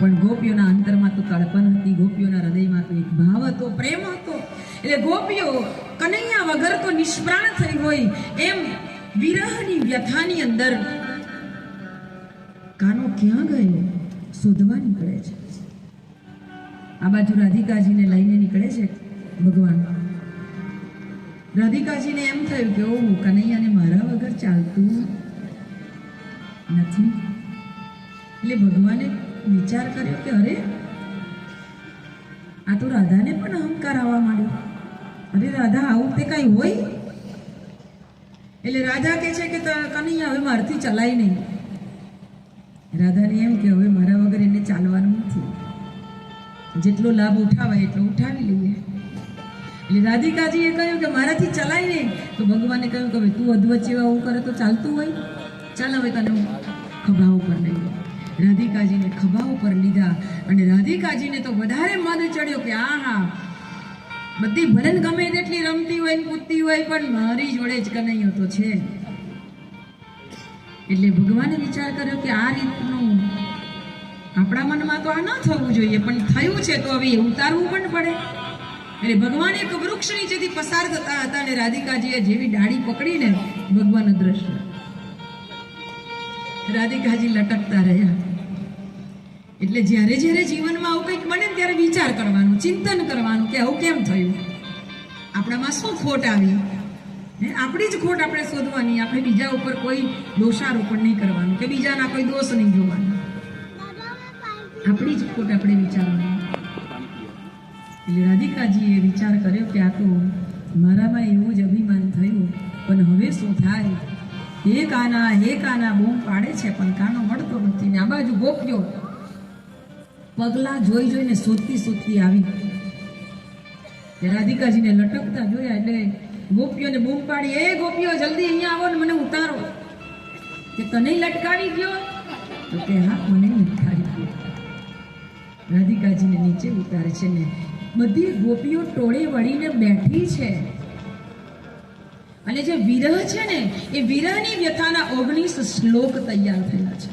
પણ ગોપીઓના અંતરમાં તો તળપણ હતી. ગોપીઓના હૃદયમાં તો એક ભાવ હતો, પ્રેમ હતો. એટલે ગોપીઓ કનૈયા વગર તો નિષ્પ્રાણ થઈ હોય એમ વિરહની વ્યથાની અંદર કાનો ક્યાં ગયો? શોધવા નીકળે છે. આ બાજુ રાધિકાજીને લઈને નીકળે છે ભગવાન. રાધિકાજીને એમ થયું કે ઓહો, કનૈયાને મારા વગર ચાલતું નથી. એટલે ભગવાને વિચાર કર્યો કે અરે, આ તો રાધાને પણ અહંકાર આવવા માંડ્યો. અરે રાધા, આવું તે કાંઈ હોય? એટલે રાજા કહે છે કે કનૈયા, હવે મારથી ચલાય નહીં. રાધાને એમ કે હવે મારા વગર એને ચાલવાનું નથી. જેટલો લાભ ઉઠાવાય એટલો ઉઠાવી લઈએ. એટલે રાધિકાજીએ કહ્યું કે મારાથી ચલાય નહીં. તો ભગવાને કહ્યું કે હવે તું અધવચ્ચે આવું કરે તો ચાલતું હોય. ચાલ હવે તને હું ખભા ઉપર લઈ. રાધિકાજીને ખભા ઉપર લીધા અને રાધિકાજીને તો વધારે મન ચડ્યો કે આ હા બધી ભલે ગમે તેટલી રમતી હોય કૂદતી હોય, પણ મારી જોડે જ કનૈયો તો છે. એટલે ભગવાને વિચાર કર્યો કે આ રીતનું આપણા મનમાં તો આ ન થવું જોઈએ, પણ થયું છે તો હવે ઉતારવું પણ પડે. એટલે ભગવાન એક વૃક્ષ નીચેથી પસાર થતા હતા અને રાધિકાજીએ જેવી ડાળી પકડીને ભગવાન અદ્રશ્ય રાધિકાજી લટકતા રહ્યા. એટલે જ્યારે જ્યારે જીવનમાં આવું કંઈક બને ત્યારે વિચાર કરવાનું, ચિંતન કરવાનું કે આવું કેમ થયું? આપણામાં શું ખોટ આવી? હે? આપણી જ ખોટ આપણે શોધવાની, આપણે બીજા ઉપર કોઈ દોષારોપણ નહીં કરવાનું કે બીજાના કોઈ દોષ નહીં જોવાના. આપણી જ ખોટ આપણે વિચારવાની. એટલે રાધિકાજીએ વિચાર કર્યો કે આ તો મારામાં એવું જ અભિમાન થયું, પણ હવે શું થાય? હે કાના હે કાના, બૂમ પાડે છે, પણ કાનો મળતો નથી ને આ બાજુ ગોપ્યો પગલા જોઈ જોઈને શોધતી શોધતી આવી. રાધિકાજીને લટકતા જોયા એટલે ગોપીઓને બૂમ પાડી, એ ગોપીઓ, જલ્દી અહીંયા આવો ને મને ઉતારો. કે તને લટકાવી ગયો? તો કે, હા, મને લટકાવી ગયો. રાધિકાજીને નીચે ઉતારે છે ને, બધી ગોપીઓ ટોળે વળીને બેઠી છે. અને જે વિરહ છે ને, એ વિરહની વ્યથાના ઓગણીસ શ્લોક તૈયાર થયેલા છે.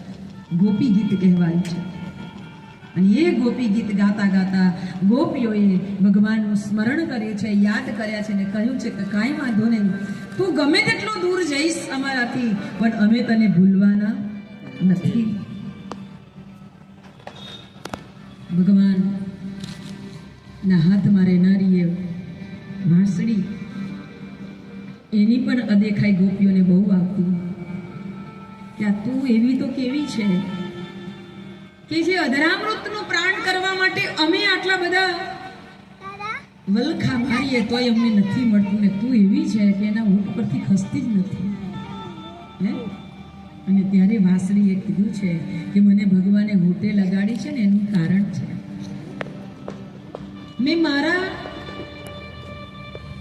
ગોપી ગીત કહેવાય છે. અને એ ગોપી ગીત ગાતા ગાતા ગોપીઓએ ભગવાનનું સ્મરણ કરે છે, યાદ કર્યા છે ને કહ્યું છે કે કાંઈ વાંધો નહીં. તું ગમે તેટલો દૂર જઈશ અમારાથી, પણ અમે તને ભૂલવાના નથી. ભગવાન, ના હાથમાં રહેનારી એ વાંસળી, એની પણ અદેખાઈ ગોપીઓને બહુ આવતી. ક્યાં તું એવી તો કેવી છે? કે જે અધરામૃતનો પ્રાણ કરવા માટે અમે આટલા બધા વલખા મારીએ તોય અમને નથી મળતું ને તું એવી છે કે એના ઊંટ પરથી ખસતી જ નથી. હે? અને ત્યારે વાસળીએ કીધું છે કે મને ભગવાને હોટે લગાડી છે ને એનું કારણ છે. મેં મારા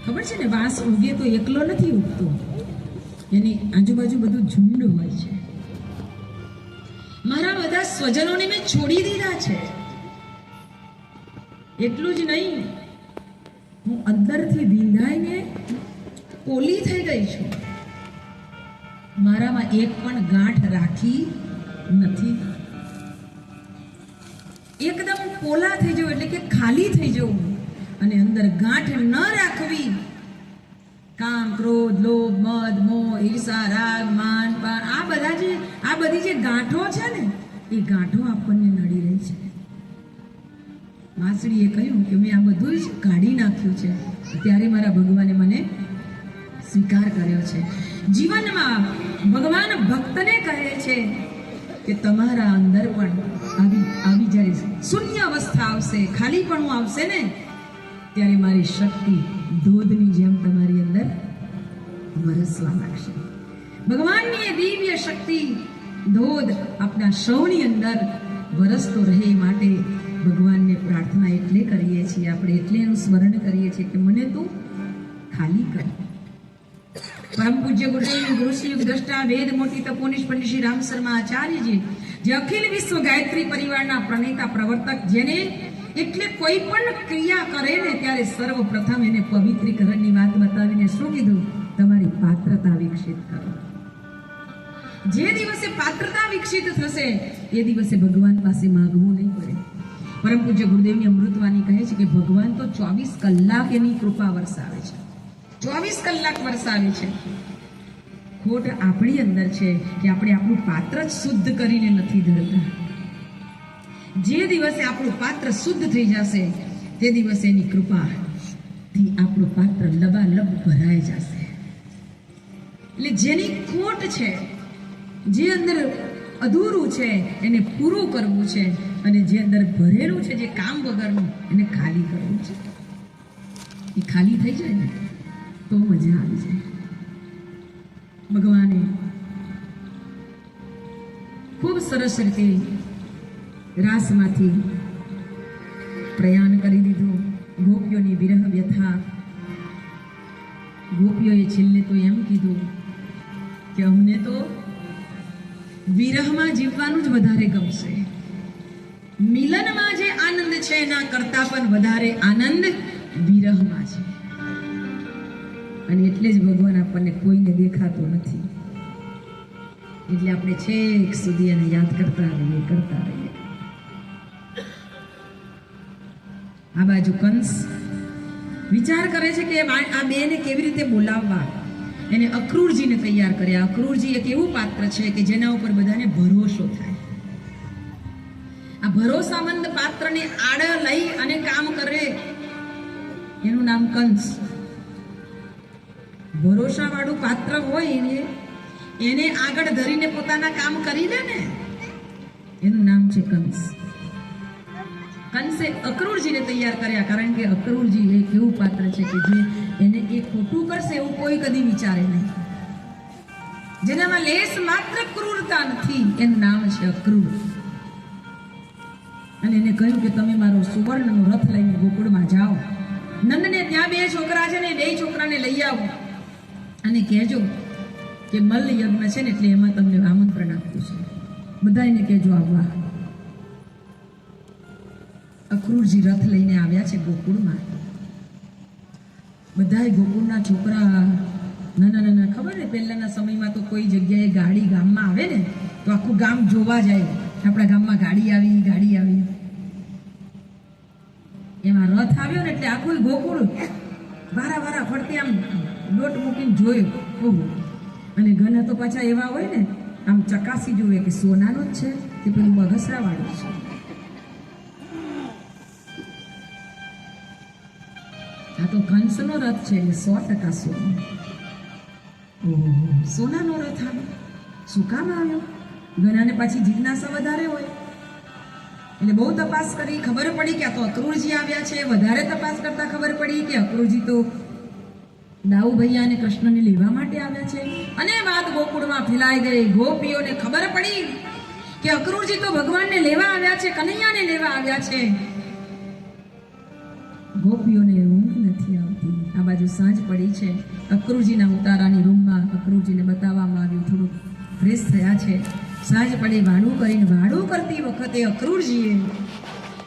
ખબર છે ને વાંસ ઉગે તો એકલો નથી ઉગતો. એની આજુબાજુ બધું ઝુંડ હોય છે. મારા બધા સ્વજનોને મેં છોડી દીધા છે. એટલું જ નહીં, હું અંદરથી વિંધાઈને પોલી થઈ ગઈ છું. મારામાં એક પણ ગાંઠ રાખી નથી. એકદમ પોલા થઈ જવું એટલે કે ખાલી થઈ જવું અને અંદર ગાંઠ ન રાખવી. કામ, ક્રોધ, લોભ, મદ, મોહ, ઈર્ષા, રાગ, માન, પાન, આ બધા જે, આ બધી જે ગાંઠો છે ને, એ ગાંઠો આપણને નડી રહી છે. વાંસળીએ કહ્યું કે મેં આ બધું જ કાઢી નાખ્યું છે. ત્યારે મારા ભગવાને મને સ્વીકાર કર્યો છે. જીવનમાં ભગવાન ભક્તને કહે છે કે તમારા અંદર પણ આવી આવી જ્યારે શૂન્ય અવસ્થા આવશે, ખાલીપણું આવશે ને ત્યારે મારી શક્તિ ધોધની જેમ તમારી અંદર વરસવા લાગશે. ભગવાનની એ દિવ્ય શક્તિ ધોધ આપણા સૌની અંદર વરસતો રહે માટે ભગવાનને પ્રાર્થના એટલે કરીએ છીએ. આપણે એટલે એનું સ્મરણ કરીએ છીએ કે મને તું ખાલી કર. પરમ પૂજ્ય ગુરુદેવ ગુરુશ્રી દ્રષ્ટા, વેદ, મોટી તપોનિષ પંડિત શ્રી રામ શર્મા આચાર્યજી, જે અખિલ વિશ્વ ગાયત્રી પરિવારના પ્રણેતા પ્રવર્તક, જેને એટલે કોઈ પણ ક્રિયા કરે ને ત્યારે સર્વપ્રથમ એને પવિત્રીકરણની વાત બતાવીને શું કીધું? તમારી પાત્રતા વિકસિત કરો. જે દિવસે પાત્રતા વિકસિત થશે, એ દિવસે ભગવાન પાસે માગવું નહીં પડે. પરમ પૂજ્ય ગુરુદેવની અમૃતવાણી કહે છે કે ભગવાન તો ચોવીસ કલાક એની કૃપા વરસાવે છે. ચોવીસ કલાક વરસાવે છે. ખોટ આપણી અંદર છે કે આપણે આપણું પાત્ર જ શુદ્ધ કરીને નથી ધરતા. જે દિવસે આપણું પાત્ર શુદ્ધ થઈ જશે, તે દિવસે એની કૃપાથી આપણું પાત્ર લબાલબ ભરાઈ જશે. એટલે જેની ખોટ છે, જે અંદર અધૂરું છે, એને પૂરું કરવું છે, અને જે અંદર ભરેલું છે, જે કામ વગરનું, એને ખાલી કરવું છે. એ ખાલી થઈ જાય ને, તો મજા આવી જાય. ભગવાને ખૂબ સરસ રીતે રાસમાંથી પ્રયાણ કરી દીધું. ગોપીઓની વિરહ વ્યથા. ગોપીઓએ છેલ્લે તો એમ કીધું કે અમને તો વિરહમાં જીવવાનું જ વધારે ગમશે. મિલનમાં જે આનંદ છે, એના કરતા પણ વધારે આનંદ વિરહમાં છે. અને એટલે જ ભગવાન આપણને કોઈને દેખાતો નથી. એટલે આપણે છેક સુધી એને યાદ કરતા રહીએ કરતા રહીએ. આ બાજુ કંસ વિચાર કરે છે કે આ બેને કેવી રીતે બોલાવવા? એને અક્રૂરજીને તૈયાર કર્યા. અક્રૂરજી એક એવું પાત્ર છે કે જેના ઉપર બધાને ભરોસો થાય. આ ભરોસામંદ પાત્રને આડ લઈ અને કામ કરે. એનું નામ કંસ. ભરોસાવાળું પાત્ર હોય એને એને આગળ ધરીને પોતાના કામ કરી લે ને. એનું નામ છે કંસ. કંસે અક્રૂરજીને તૈયાર કર્યા, કારણ કે અક્રૂરજી એક એવું પાત્ર છે કે જે એને એ ખોટું કરશે એવું કોઈ કદી વિચારે નહીં. જેનામાં લેસ માત્ર ક્રૂરતા નથી, એનું નામ છે અક્રૂર. અને એને કહ્યું કે તમે મારો સુવર્ણનો રથ લઈને ગોકુળમાં જાઓ. નંદને ત્યાં બે છોકરા છે ને બે છોકરાને લઈ આવો. અને કહેજો કે મલ્લ યજ્ઞ છે ને, એટલે એમાં તમને આમંત્રણ આપ્યું છે. બધા એને કહેજો આવવા અક્રૂરજી રથ લઈને આવ્યા છે ગોકુળમાં. બધાય ગોકુળના છોકરા નાના નાના, ખબર ને પહેલાના સમયમાં તો કોઈ જગ્યાએ ગાડી ગામમાં આવે ને, તો આખું ગામ જોવા જાય. આપણા ગામમાં ગાડી આવી ગાડી આવી. એમાં રથ આવ્યો ને એટલે આખું ગોકુળ વારા વારા ફરતી આમ લોટ મૂકીને જોયું. ઓહો. અને ઘણા તો પાછા એવા હોય ને, આમ ચકાસી જોવે કે સોનાનો જ છે કે પેલું મગસરાવાળું છે. આ તો કંસનો રથ છે સો ટકા સોનો. સોનાનો રથ આવ્યો શું કામ આવ્યો? ઘણાને પાછી જિજ્ઞાસા વધારે હોય. એટલે બહુ તપાસ કરી, ખબર પડી કે આ તો અક્રૂરજી આવ્યા છે. વધારે તપાસ કરતા ખબર પડી કે અક્રૂરજી તો દાઉ ભૈયા અને કૃષ્ણને લેવા માટે આવ્યા છે. અને વાત ગોકુળમાં ફેલાઈ ગઈ. ગોપીઓને ખબર પડી કે અક્રૂરજી તો ભગવાનને લેવા આવ્યા છે, કનૈયાને લેવા આવ્યા છે. ગોપીઓને આ બાજુ સાંજ પડી છે. અક્રૂરજીના ઉતારાની રૂમમાં અક્રૂરજીને બતાવવામાં આવ્યું, થોડુંક ફ્રેશ થયા છે. સાંજ પડે વાડું કરીને વાડું કરતી વખતે અક્રૂરજીએ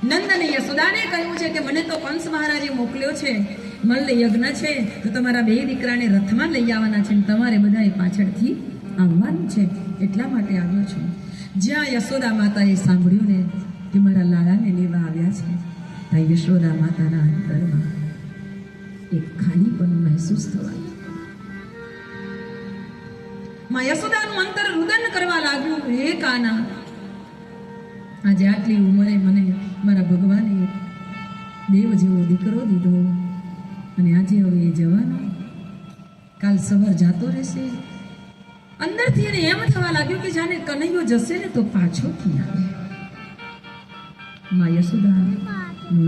નંદને યશોદાને કહ્યું છે કે, મને તો કંસ મહારાજે મોકલ્યો છે. મલ્લ યજ્ઞ છે. તો તમારા બે દીકરાને રથમાં લઈ આવવાના છે તમારે બધાએ પાછળથી આવવાનું છે. એટલા માટે આવ્યો છું. જ્યાં યશોદા માતાએ સાંભળ્યું ને કે મારા લાડાને લેવા આવ્યા છે. ત્યાં યશોદા માતાના અંતરમાં એક ખાલીપણું મહેસૂસ થવાય. માં યશોદાનું અંતર રુદન કરવા લાગ્યું. હે કાના, આજે આટલી ઉંમરે મને મારા ભગવાને દેવ જેવો દીકરો દીધો અને આજે હવે એ જવાનો. કાલ સવાર જાતો રહેશે. અંદરથી એને એમ થવા લાગ્યું કે જાણે કનૈયો જશે ને તો પાછોથી આવે? માં યશોદાનું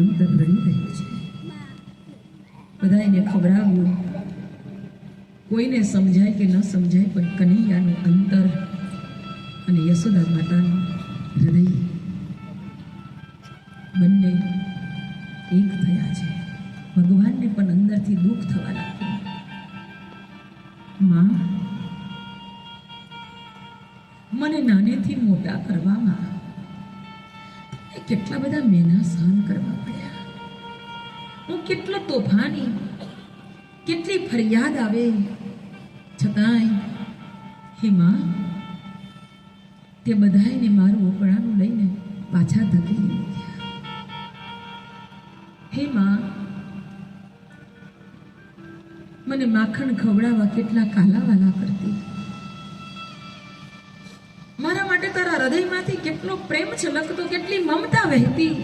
અંતર રડી રહ્યું છે. બધા એને ખબરાવ્યું કોઈને સમજાય કે ન સમજાય, પણ કનૈયાનું અંતર અને યશોદા માતાનું હૃદય બંને એક થયા છે. ભગવાનને પણ અંદરથી દુઃખ થવા લાગ્યું. માં, મને નાનેથી મોટા કરવામાં કેટલા બધા મેના સહન કરવા પડ્યા? હું કેટલો તોફાની, કેટલી ફરિયાદ આવે. છતાંય, હે માં, તે બધાને મારું ઓપણાનું લઈને પાછા ધકેલી હે માં, મને માખણ ખવડાવવા કેટલા કાલાવાલા કરતી. મારા માટે તારા હૃદયમાંથી કેટલો પ્રેમ છલકતો, કેટલી મમતા વહેતી.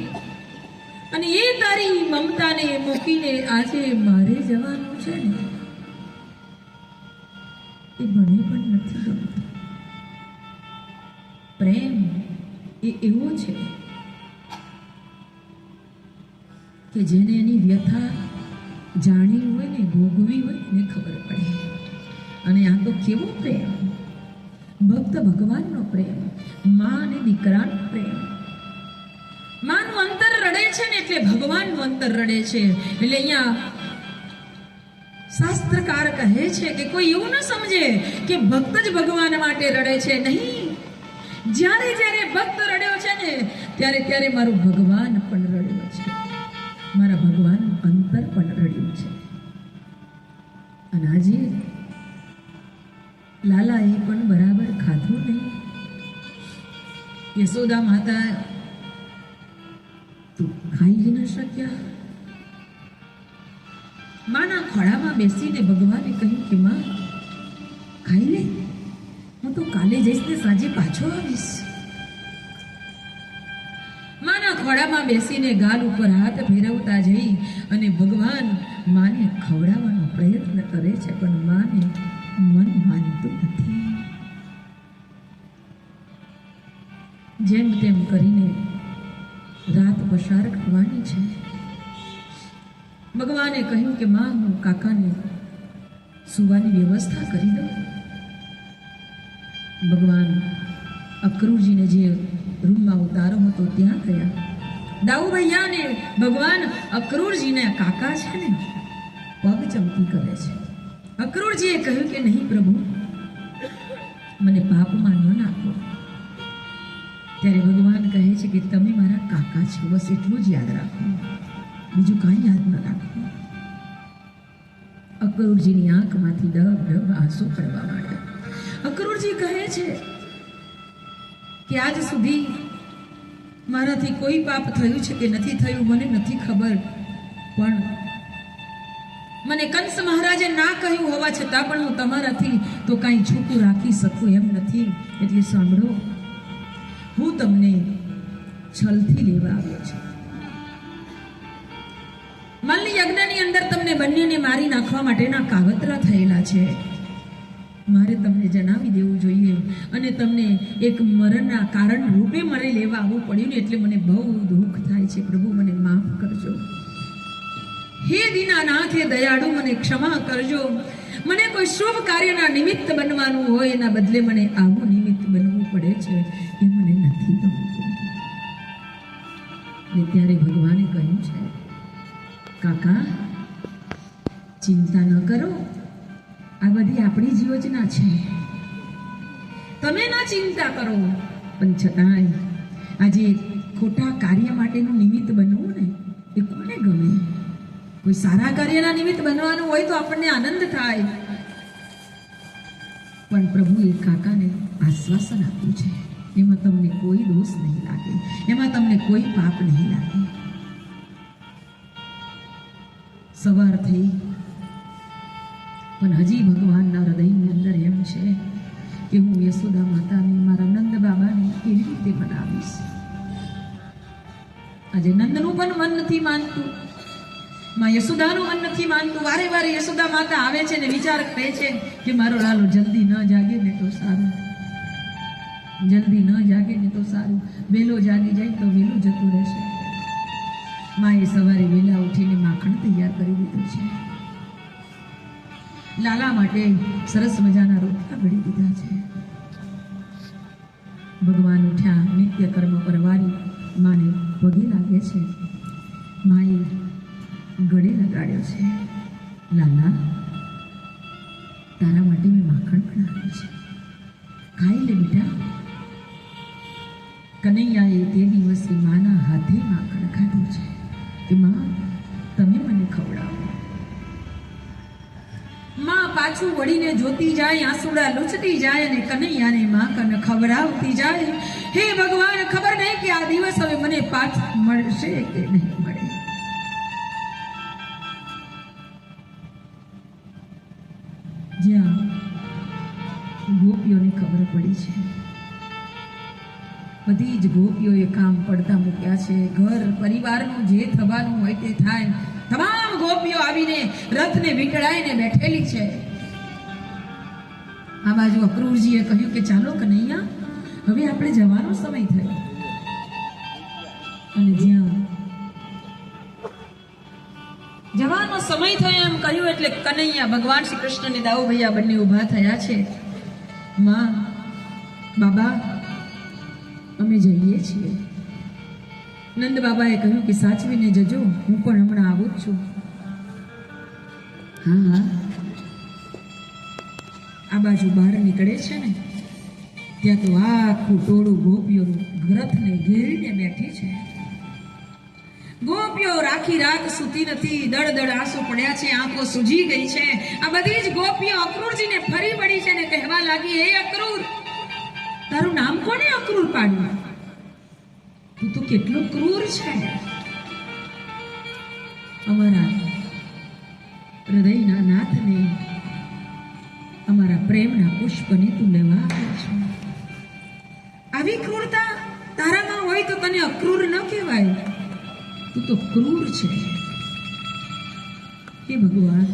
અને એ તારી મમતાને મૂકીને આજે મારે જવાનું છે ને, એ મને પણ નથી પ્રેમ એ એવો છે કે જેને એની વ્યથા જાણી હોય ને, ભોગવી હોય ને, ખબર પડે. અને આ તો કેવો પ્રેમ? ભક્ત ભગવાનનો પ્રેમ, મા અને દીકરાનો પ્રેમ. માનું અંતર છે ને એટલે ભગવાનનું અંતર રડે છે. એટલે અહીંયા શાસ્ત્રકાર કહે છે કે કોઈ એવું ન સમજે કે ભક્ત જ ભગવાન માટે રડે છે. નહીં. જ્યારે જ્યારે ભક્ત રડ્યો છે ને, ત્યારે ત્યારે મારું ભગવાન પણ રડ્યો છે. મારા ભગવાન અંતર પણ રડ્યું છે. અને આજે લાલાએ પણ બરાબર ખાધું નહીં. યશોદા માતા ખાઈ ન શક્યા? માના ખોળામાં બેસીને ભગવાને કહ્યું કે, માં, ખાઈ લે. હું તો કાલે જઈશ ને સાંજે પાછો આવીશ. માના ખોળામાં બેસીને ગાલ ઉપર હાથ ફેરવતા જઈ અને ભગવાન માને ખવડાવવાનો પ્રયત્ન કરે છે, પણ માને મન માનતું નથી. જેમ તેમ કરીને પસાર કરવાની છે? ભગવાને કહ્યું કે માં હું કાકાને સુવાની વ્યવસ્થા કરી દઉં. ભગવાન અક્રૂરજીને જે રૂમમાં ઉતારો હતો, ત્યાં ગયા. દાઉ ભૈયાને ભગવાન અક્રૂરજીને કાકા છે ને, પગ ચમકી કરે છે. અક્રૂરજીએ કહ્યું કે નહીં પ્રભુ, મને પાપમાં ન નાખો. ત્યારે ભગવાન કહે છે કે તમે મારા કાકા છો, બસ એટલું જ યાદ રાખો. બીજું કાંઈ યાદ ન રાખો. અકરુરજીની આંખમાંથી ડબ ડબ આંસુ પડવા માંડ્યા. અકરુરજી કહે છે કે આજ સુધી મારાથી કોઈ પાપ થયું છે કે નથી થયું, મને નથી ખબર. પણ મને કંસ મહારાજે ના કહ્યું હોવા છતાં પણ હું તમારાથી તો કાંઈ છૂટું રાખી શકું એમ નથી. એટલે સાંભળો હું તમને છલથી લેવા આવ્યો છું. માલની યજ્ઞની અંદર તમને બંનેને મારી નાખવા માટેના કાવતરા થયેલા છે. મારે તમને જણાવી દેવું જોઈએ અને તમને એક મરણના કારણ રૂપે મારે લેવા આવવું પડ્યું ને એટલે મને બહુ દુઃખ થાય છે. પ્રભુ, મને માફ કરજો. હે દીનાનાથ હે દયાળુ, મને ક્ષમા કરજો. મને કોઈ શુભ કાર્યના નિમિત્ત બનવાનું હોય એના બદલે મને આવું નિમિત્ત બનવું પડે છે એ મને નથી ગમતું. ત્યારે ભગવાને કહ્યું છે, કાકા, ચિંતા ન કરો. આ બધી આપણી જ યોજના છે. તમે ના ચિંતા કરો. પણ છતાંય આજે ખોટા કાર્ય માટેનું નિમિત્ત બનવું ને એ કોને ગમે? કોઈ સારા કાર્યના નિમિત્ત બનવાનું હોય તો આપણને આનંદ થાય. પણ પ્રભુએ કાકાને આશ્વાસન આપ્યું છે. એમાં તમને કોઈ દોષ નહીં લાગે. એમાં તમને કોઈ પાપ નહીં લાગે. સવાર થઈ. પણ હજી ભગવાનના હૃદયની અંદર એમ છે કે હું યશોદા માતાને, મારા નંદ બાબાને કેવી રીતે બનાવીશ? આજે નંદનું પણ મન નથી માનતું. માં યશોદાનું મન નથી માનતું. વારે વારે યશોદા માતા આવે છે ને વિચાર કરે છે કે મારો લાલો જલ્દી ન જાગે ને તો સારું. જલ્દી ન જાગે ને તો સારું. વહેલો જાગી જાય તો વહેલું જતું રહેશે. માએ સવારે વહેલા ઉઠીને માખણ તૈયાર કરી દીધું છે. લાલા માટે સરસ મજાના રોટલા ઘડી દીધા છે. ભગવાન ઉઠ્યા નિત્ય કર્મ પરવારી માને પગે લાગે છે. માએ ગળે લગાડ્યો છે. લાલા, તારા માટે મેં માખણ પણ આપ્યું છે. ખાઈ લે બેટા. કનૈયાએ તે દિવસે માના હાથે માખણ ખાધું છે. કે માં, તમે મને ખવડાવો. માં પાછું વળીને જોતી જાય, આંસુડા લૂછતી જાય અને કનૈયાને માં કન ખવડાવતી જાય. હે ભગવાન, ખબર નહીં કે આ દિવસ હવે મને પાછ મળશે કે નહીં? બધી જ ગોપીઓએ કામ પડતા મૂક્યા છે. ઘર, પરિવારનું જે થવાનું હોય તે થાય. તમામ ગોપીઓ આવીને રથને વીંટળાઈને બેઠેલી છે. આ બાજુ અક્રૂરજીએ કહ્યું કે ચાલો કનૈયા, હવે આપણે જવાનો સમય થયો. અને જ્યાં જવાનો સમય થયો એમ કહ્યું એટલે કનૈયા ભગવાન શ્રી કૃષ્ણ ને દાઉ ભૈયા બંને ઊભા થયા છે. માં, બાબા અમે જઈએ છીએ. નંદ બાબાએ કહ્યું કે સાચવીને જજો, હું પણ હમણાં આવું જ છું. હા હા. આ બાજુ બહાર નીકળે છે ને, ત્યાં તો આખું ટોળું ગોપીઓનું ગ્રથને ઘેરીને બેઠી છે. ગોપીઓ રાખી રાત સૂતી નથી દળ દળ આંસુ પડ્યા છે, આંખો સૂજી ગઈ છે. આ બધી જ ગોપીઓ અક્રૂરજીને ફરી પડી છે ને કહેવા લાગી, હે અક્રૂર તારું નામ કોને અક્રૂર પાડ્યું? તું તો કેટલો ક્રૂર છે. અમારા હૃદયના નાથને અમારા પ્રેમના પુષ્પને તું લેવા આવ્યો છે. આવી ક્રૂરતા તારામાં હોય તો તને અક્રૂર ન કહેવાય. તું તો ક્રૂર છે. હે ભગવાન,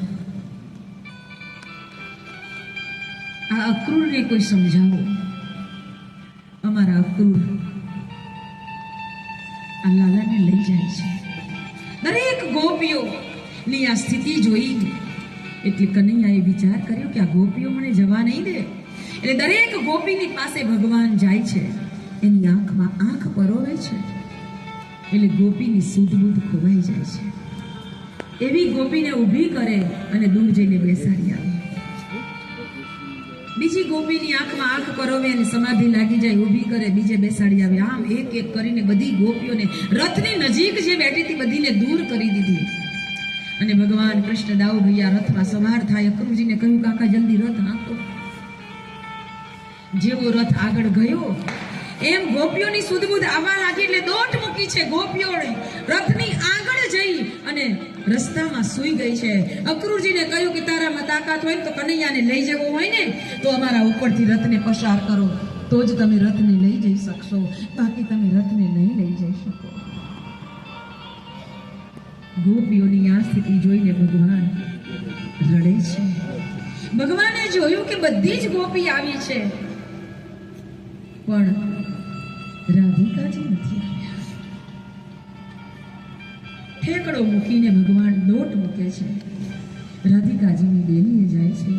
આ અક્રૂરને કોઈ સમજાવો. અક્રૂર આ લાલાને લઈ જાય છે. દરેક ગોપીઓ ની આ સ્થિતિ જોઈ એટલે કનૈયાએ વિચાર કર્યો કે આ ગોપીઓ મને જવા નહીં દે. એટલે દરેક ગોપીની પાસે ભગવાન જાય છે. એની આંખમાં આંખ પરોવે છે. એટલે ગોપીની સુધબુધ ખોવાઈ જાય છે. એવી ગોપીને ઊભી કરે અને દૂર જઈને બેસાડી આવે. બીજી ગોપીની આંખમાં આંખ કરોવે અને સમાધિ લાગી જાય, ઊભી કરે, બીજે બેસાડી આવે. આમ એક એક કરીને બધી ગોપીઓને રથની નજીક જે બેઠી હતી બધીને દૂર કરી દીધી. અને ભગવાન કૃષ્ણ દાઉ ભૈયા રથમાં સવાર થાય, અક્રુજીને કહ્યું, કાકા, જલ્દી રથ હાંકો જેવો રથ આગળ ગયો, એમ ગોપીઓની સુધબુધ આવવા લાગી એટલે દોટ મૂકી છે ગોપીઓને રથની જઈ અને રસ્તામાં સૂઈ ગઈ છે. અક્રૂરજીને કહ્યું કે તારામાં તાકાત હોય તો કનૈયાને લઈ જવો હોય ને, તો અમારા ઉપરથી રથને પસાર કરો. તો જ તમે રથને લઈ જઈ શકશો. બાકી તમે રથને નહીં લઈ જઈ શકો. ગોપીઓની આ સ્થિતિ જોઈને ભગવાન રડે છે. ભગવાને જોયું કે બધી જ ગોપી આવી છે. પણ રાધિકાજી નથી આવ્યા ઠેકડો મૂકીને ભગવાન લોટ મૂકે છે. રાધિકાજીની ડેલીએ જાય છે.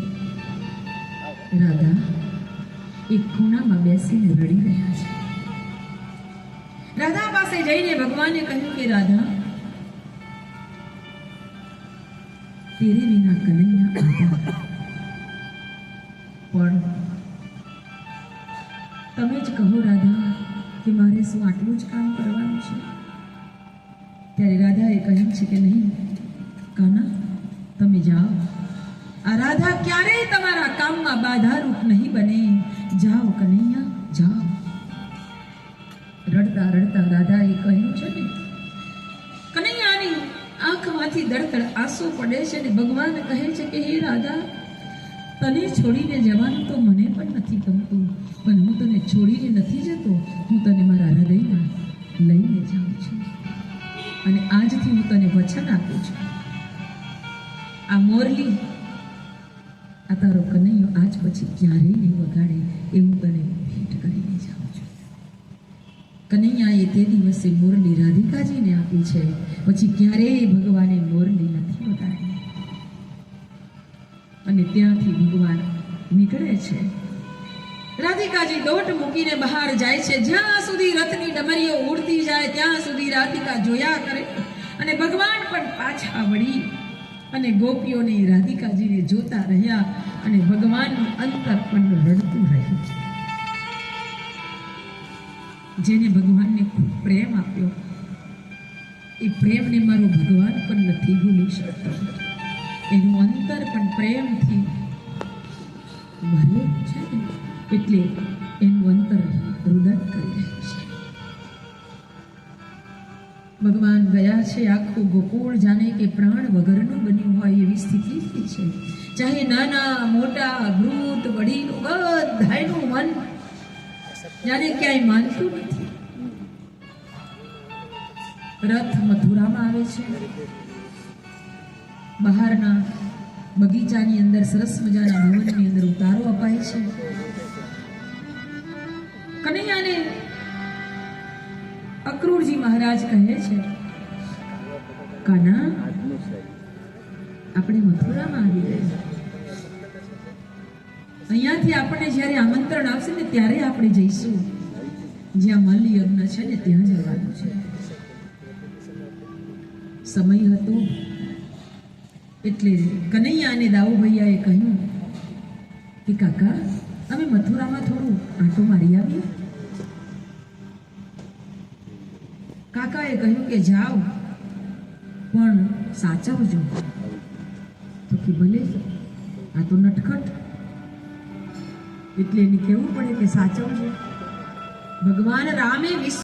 રાધા, એક ખૂણામાં બેસીને રડી રહ્યા છે. રાધા પાસે જઈને ભગવાને કહ્યું કે, રાધા, તેરે વિના કનૈયા પણ તમે જ કહો, રાધા, કે મારે શું આટલું જ કામ કરવાનું છે? ત્યારે રાધાએ કહ્યું છે કે નહીં કાના તમે જાઓ આ રાધા ક્યારેય તમારા કામમાં બાધારૂપ નહીં બને જાઓ કનૈયા જાઓ રડતા રડતા રાધાએ કહ્યું છે ને કનૈયાની આંખમાંથી દળદળ આંસુ પડે છે ને ભગવાન કહે છે કે હે રાધા તને છોડીને જવાનું તો મને પણ નથી ગમતું પણ હું તને છોડીને નથી જતો હું તને મારા હૃદયમાં લઈને જાઉં છું. આજથી હું તને વચન આપું છું. આ મોરલી આ તારો કનૈયો આજ પછી ક્યારેય નહીં વગાડે એવું તને ભેટ કરીને જાઉં છું. કનૈયાએ તે દિવસે મોરલી રાધિકાજીને આપી છે. પછી ક્યારેય ભગવાને મોરલી નથી વગાડી. અને ત્યાંથી ભગવાન નીકળે છે. રાધિકાજી દોટ મૂકીને બહાર જાય છે. જ્યાં સુધી રથની ડમરીઓ ઉડતી જાય, ત્યાં સુધી રાધિકા જોયા કરે. અને ભગવાન પણ પાછા વળી અને ગોપીઓને રાધિકાજીને જોતા રહ્યા અને ભગવાનનું અંતર પણ રડતું રહ્યું. જેને ભગવાનને ખૂબ પ્રેમ આપ્યો. એ પ્રેમને મારો ભગવાન પણ નથી ભૂલી શકતો. એનું અંતર પણ પ્રેમથી ભર્યું છે ને. એટલે એનું અંતર રુદન કરી રહ્યું છે. ભગવાન ગયા છે આખું ગોકુળ જાણે કે પ્રાણ વગરનું બન્યું હોય એવી સ્થિતિ છે. ચાહે નાના, મોટા, વૃદ્ધ, વડીલો બધાયનું મન જાણે ક્યાંય માનતું નથી. રથ મથુરામાં આવે છે. બહારના બગીચાની અંદર સરસ મજાના ભવનની અંદર ઉતારો અપાય છે. કનૈયાને અક્રૂરજી મહારાજ કહે છે, કાના, આપણે મથુરામાં આવી ગયા અહીંયાથી આપણને જ્યારે આમંત્રણ આવશે ને ત્યારે આપણે જઈશું. જ્યાં મલ યજ્ઞ છે ને ત્યાં જવાનું છે. સમય હતો એટલે કનૈયા અને દાઉ ભૈયાએ કહ્યું કે, કાકા, અમે મથુરામાં થોડું આંટો મારી આવીએ. કાકાએ કહ્યું કે જાઓ, પણ સાચવજો. તો કે ભલે આ તો નટખટ. એટલે એને કહેવું પડે કે સાચવજો. ભગવાન રામે વિશ્વ